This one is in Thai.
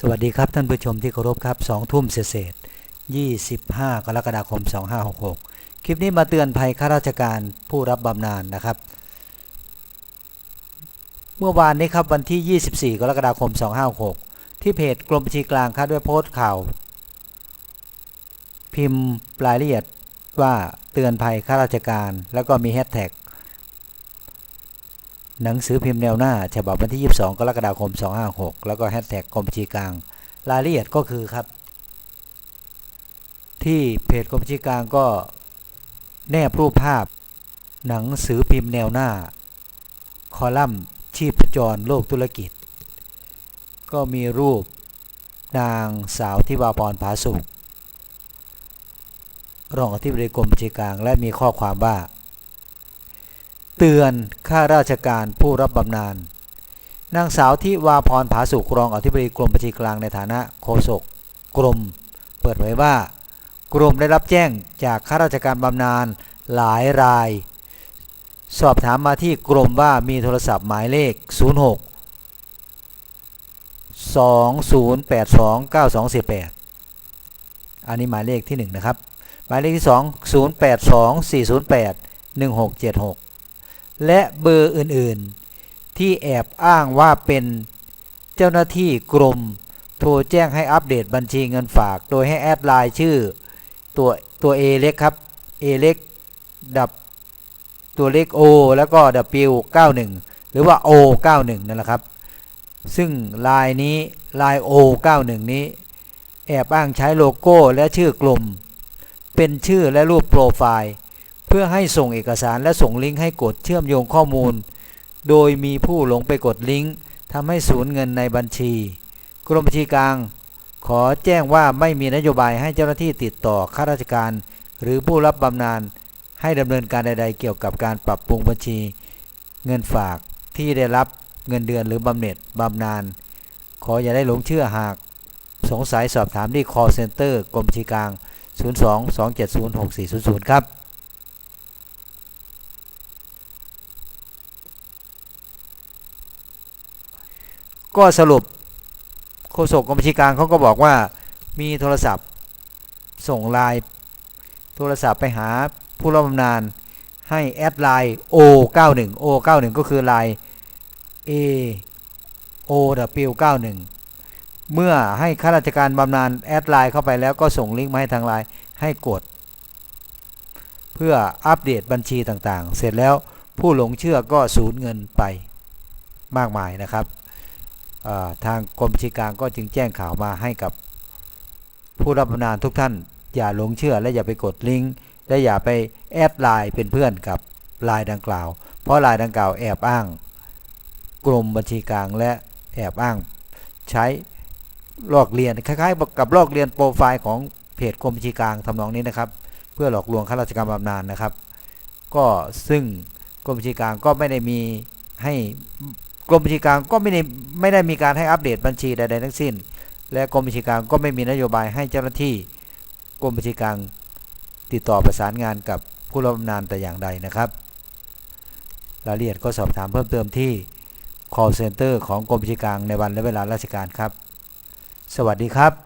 สวัสดีครับท่านผู้ชมที่เคารพครับสองทุ่มเศษ25กรกฎาคม 2566 คลิปนี้มาเตือนภัยข้าราชการผู้รับบำนาญนะครับ เมื่อวานนี้ครับวันที่ 24 กรกฎาคม 2566ที่เพจกรมบัญชีกลางครับด้วยโพสต์ข่าว พิมพ์รายละเอียดว่าเตือนภัยข้าราชการ แล้วก็มีแฮชแท็ก หนังสือพิมพ์แนวหน้า ฉบับวันที่ 22 กรกฎาคม 256 แล้วก็แฮชแท็กกรมบัญชีกลาง รายละเอียดก็คือครับ ที่เพจกรมบัญชีกลางก็แนบรูปภาพ หนังสือพิมพ์แนวหน้า คอลัมน์ ชีพจรโลกธุรกิจ ก็มีรูปนางสาวทิวาพรผาสุกรองอธิบดีกรมบัญชีกลางและมีข้อความว่า เตือนข้าราชการผู้รับบำนาญนางสาวที่วาพรผาสุกรองอธิบดีกรมบัญชีกลางในฐานะโฆษกกรม เปิดเผยว่า กรมได้รับแจ้งจากข้าราชการบำนาญหลายราย สอบถามมาที่กรมว่ามีโทรศัพท์หมายเลข 06 2082 9248 อันนี้หมายเลขที่ 1 นะครับ หมายเลขที่ 2 082 408 1676 และเบอร์อื่นๆ ที่แอบอ้างว่าเป็นเจ้าหน้าที่กรม โทรแจ้งให้อัปเดตบัญชีเงินฝาก โดยให้แอดไลน์ชื่อ ตัวตัว A เล็กครับ A เล็กดับตัวเลข O แล้วก็ W 91 หรือว่า O 91นั่นแหละครับ ซึ่งลายนี้ลาย O 91 นี้ แอบอ้างใช้โลโก้และชื่อกลุ่ม เป็นชื่อและรูปโปรไฟล์ พื่อให้ส่งเอกสารและส่งลิงก์ให้กดเชื่อมโยงข้อมูล โดยมีผู้หลงไปกดลิงก์ทำให้สูญเงินในบัญชี กรมบัญชีกลาง ขอแจ้งว่าไม่มีนโยบายให้เจ้าหน้าที่ติดต่อข้าราชการ หรือผู้รับบำนาญให้ดำเนินการใด ๆ เกี่ยวกับการปรับปรุงบัญชี เงินฝากที่ได้รับเงินเดือนหรือบำเหน็จบำนาญขออย่าได้หลงเชื่อหาก สงสัยสอบถามที่ call center กรมบัญชีกลาง 02 270 6400 ครับ ก็สรุปโฆษกกรมบัญชีกลางเขาก็บอกว่ามีโทรศัพท์ส่งไลน์โทรศัพท์ไปหาผู้รับบำนาญให้แอดไลน์ O91 O91 ก็คือไลน์ A OW91 เมื่อให้ข้าราชการบำนาญแอดไลน์เข้าไปแล้วก็ส่งลิงก์มาให้ทางไลน์ให้กด เพื่ออัปเดตบัญชีต่างๆ เสร็จแล้วผู้หลงเชื่อก็สูญเงินไปมากมายนะครับ ทางกรมบัญชีกลางก็จึงแจ้งข่าวมาให้กับผู้รับบำนาญทุกท่าน อย่าหลงเชื่อและอย่าไปกดลิงก์และอย่าไปแอดไลน์เป็นเพื่อนกับไลน์ดังกล่าว เพราะไลน์ดังกล่าวแอบอ้าง กรมบัญชีกลางและแอบอ้างใช้ลอกเรียนคล้ายๆ กับลอกเรียนโปรไฟล์ของเพจกรมบัญชีกลางทำนองนี้นะครับ เพื่อหลอกลวงข้าราชการบำนาญนะครับ ก็ซึ่งกรมบัญชีกลางก็ไม่ได้มีให้ กรมบัญชีกลางก็ไม่ได้ไม่ได้มีการให้อัปเดตบัญชีใดๆทั้งสิ้น และกรมบัญชีกลางก็ไม่มีนโยบายให้เจ้าหน้าที่กรมบัญชีกลางติดต่อประสานงานกับผู้รับบำนาญแต่อย่างใดนะครับ รายละเอียดก็สอบถามเพิ่มเติมที่ call center ของกรมบัญชีกลางในวันและเวลาราชการครับ สวัสดีครับ